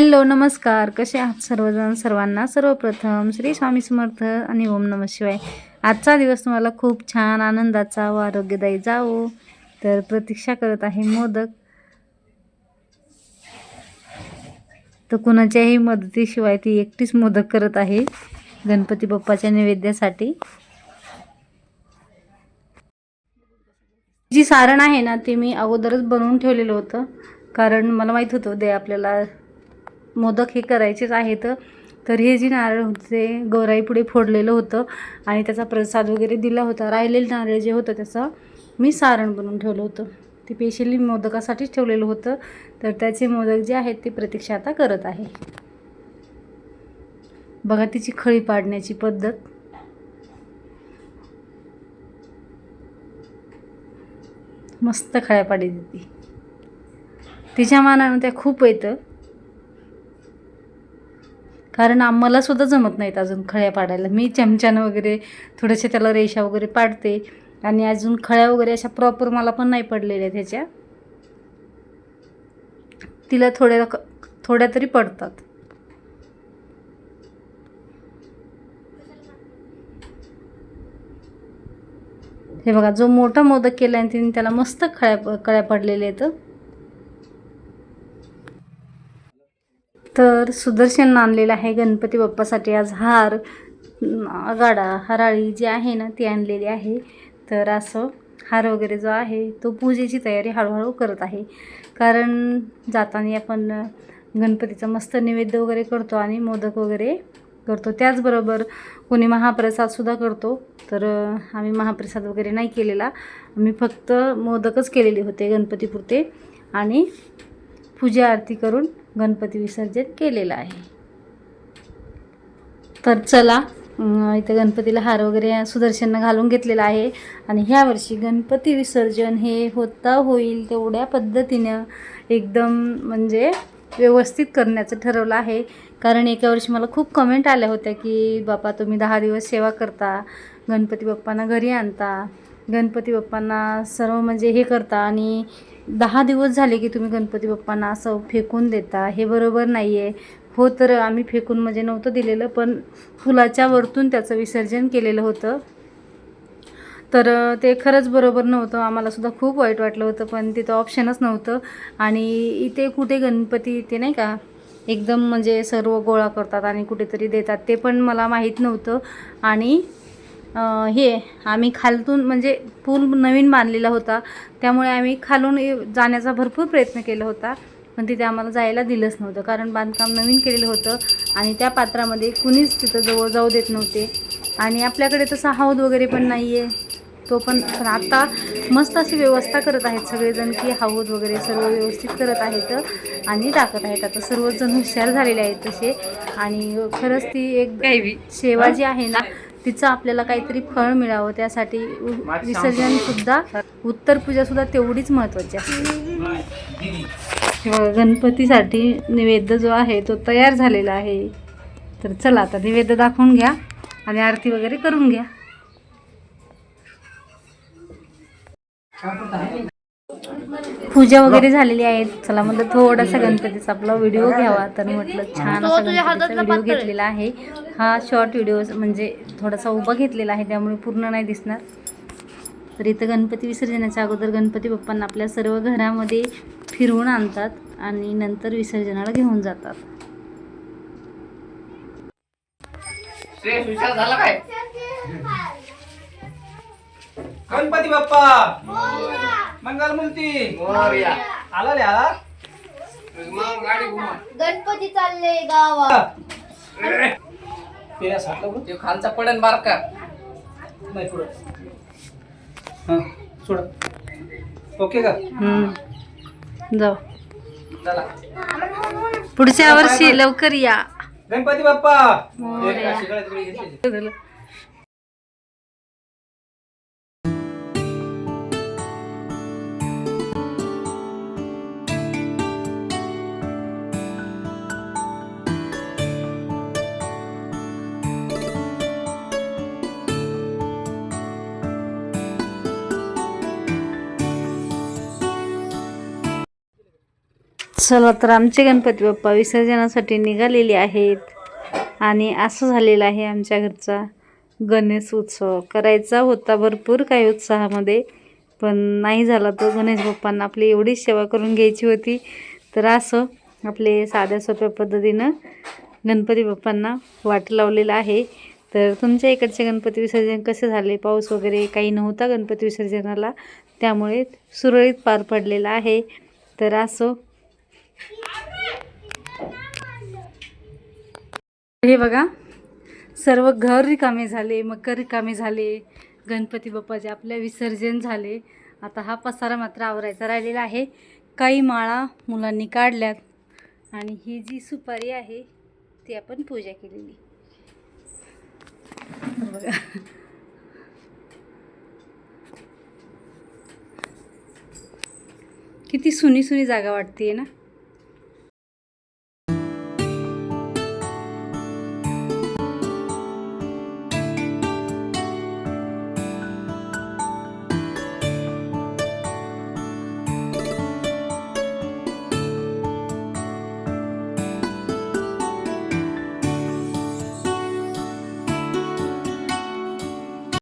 Hello नमस्कार. कसे आहात सर्वजण? सर्वांना सर्वप्रथम श्री स्वामी समर्थ आणि ओम नम शिवाय. आजचा दिवस तुम्हाला खूप छान आनंदाचा व आरोग्यदायी जावो. तर प्रतीक्षा करत आहे मोदक. तर कुणाच्याही मदतीशिवाय ती एकटीच मोदक करत आहे गणपती बाप्पाच्या नैवेद्यासाठी. जी सारण आहे ना ते मी अगोदरच बनवून ठेवलेलं होतं. कारण मला माहीत होतं दे आपल्याला मोदक हे करायचेच आहेत. तर हे जे नारळ होते गौराई पुढे फोडलेलं होतं आणि त्याचा प्रसाद वगैरे दिला होता राहिलेलं नारळ जे होतं त्याचं मी सारण बनवून ठेवलं होतं. ते स्पेशली मोदकासाठीच ठेवलेलं होतं. तर त्याचे मोदक जे आहेत ते प्रतीक्षा आता करत आहे. बघा तिची खळी पाडण्याची पद्धत. मस्त खळ्या पाडी देते तिच्या मानानं त्या खूप येतं. कारण आम्हाला सुद्धा जमत नाहीत अजून खळ्या पाडायला. मी चमच्यानं वगैरे थोडेसे त्याला रेषा वगैरे पाडते. आणि अजून खळ्या वगैरे अशा प्रॉपर मला पण नाही पडलेल्या त्याच्या. तिला थोड्या थोड्या तरी पडतात. हे बघा जो मोठा मोदक केला आहे तिने त्याला मस्त खळ्या कळ्या पडलेल्या आहेत. तर सुदर्शन आणलेला आहे. गणपती बाप्पासाठी आज हार गाडा हराळी जी आहे ना ती आणलेली आहे. तर असं हार वगैरे जो आहे तो पूजेची तयारी हळूहळू करत आहे. कारण जाताना आपण गणपतीचा मस्त नैवेद्य वगैरे करतो आणि मोदक वगैरे करतो. त्याचबरोबर कोणी महाप्रसादसुद्धा करतो. तर आम्ही महाप्रसाद वगैरे नाही केलेला. आम्ही फक्त मोदकच केलेले होते गणपतीपुरते. आणि पूजा आरती करून गणपती विसर्जन केलेलं आहे. तर चला इथं गणपतीला हार वगैरे सुदर्शननं घालून घेतलेला आहे. आणि ह्या वर्षी गणपती विसर्जन हे होता होईल तेवढ्या पद्धतीनं एकदम म्हणजे व्यवस्थित करण्याचं ठरवलं आहे. कारण एका वर्षी मला खूप कमेंट आल्या होत्या की बापा तुम्ही दहा दिवस सेवा करता गणपती बाप्पांना घरी आणता गणपती बाप्पांना सर्व म्हणजे हे करता आणि दहा दिवस झाले की तुम्ही गणपती बाप्पांना असं फेकून देता. हे बरोबर नाही आहे हो तर आम्ही फेकून म्हणजे नव्हतं दिलेलं पण फुलाच्या वरतून त्याचं विसर्जन केलेलं होतं. तर ते खरंच बरोबर नव्हतं. आम्हालासुद्धा खूप वाईट वाटलं होतं पण तिथं ऑप्शनच नव्हतं. आणि इथे कुठे गणपती ते नाही का एकदम म्हणजे सर्व गोळा करतात आणि कुठेतरी देतात ते पण मला माहीत नव्हतं. आणि हे आम्ही खालतून म्हणजे पूल नवीन बांधलेला होता. त्यामुळे आम्ही खालून जाण्याचा भरपूर प्रयत्न केला होता. पण तिथे आम्हाला जायला दिलंच नव्हतं. कारण बांधकाम नवीन केलेलं होतं आणि त्या पात्रामध्ये कुणीच तिथं जवळ जाऊ देत नव्हते. आणि आपल्याकडे तसा हौद वगैरे पण नाही आहे तो पण पण आता मस्त अशी व्यवस्था करत आहेत सगळेजण की हौद वगैरे सर्व व्यवस्थित करत आहेत आणि टाकत आहेत. आता सर्वजण हुशार झालेले आहेत तसे. आणि खरंच ती एक सेवा जी आहे ना तिचं आपल्याला काहीतरी फळ मिळावं त्यासाठी उ- विसर्जन सुद्धा उत्तर पूजा सुद्धा तेवढीच महत्त्वाची असते हे बघा, गणपतीसाठी नैवेद्य जो आहे तो तयार झालेला आहे. तर चला आता नैवेद्य दाखवून घ्या आणि आरती वगैरे करून घ्या. पूजा वगैरे झालेली आहे. चला म्हटलं थोडासा गणपतीचा आपला व्हिडिओ घ्यावा. तर म्हटलं छान असा व्हिडिओ घेतलेला आहे. हा शॉर्ट व्हिडिओ म्हणजे थोडासा उभा घेतलेला आहे. त्यामुळे पूर्ण नाही दिसणार. तर इथं गणपती विसर्जनाच्या अगोदर गणपती बाप्पांना आपल्या सर्व घरामध्ये फिरवून आणतात आणि नंतर विसर्जनाला घेऊन जातात. श्रेयस विचार झाला काय? गणपती बाप्पा! मंगल मूर्ती मोरया. आला रे आला मग गाडी घुमा. गणपती चालले गावात. पेऱ्या साठला बघ. ते खालचा पडन बारका नाही पुढं. हा सोड. ओके का? हम्म. जाऊ. चला. पुढच्या वर्षी लवकर या. गणपती बाप्पा. मोरया. अशी गळ्यात गळी घेतली. चला तर आमचे गणपती बाप्पा विसर्जनासाठी निघालेले आहेत. आणि असं झालेलं आहे आमच्या घरचा गणेश उत्सव. करायचा होता भरपूर काही उत्साहामध्ये पण नाही झाला तो गणेश बाप्पांना. आपली एवढीच सेवा करून घ्यायची होती तर असं आपले साध्या सोप्या पद्धतीनं गणपती बाप्पांना वाट लावलेलं आहे. तर तुमच्या इकडचे गणपती विसर्जन कसे झाले? पाऊस वगैरे काही नव्हता गणपती विसर्जनाला त्यामुळे सुरळीत पार पडलेलं आहे. तर असं हे बघा सर्व घर रिकामे झाले मकर रिकामे झाले गणपती बाप्पाचे आपल्या विसर्जन झाले. आता हा पसारा मात्र आवरायचा राहिलेला आहे. काही माळा मुलांनी काढल्यात आणि ही जी सुपारी आहे ती आपण पूजा केलेली. बघा. किती सुनी सुनी जागा वाटते ना?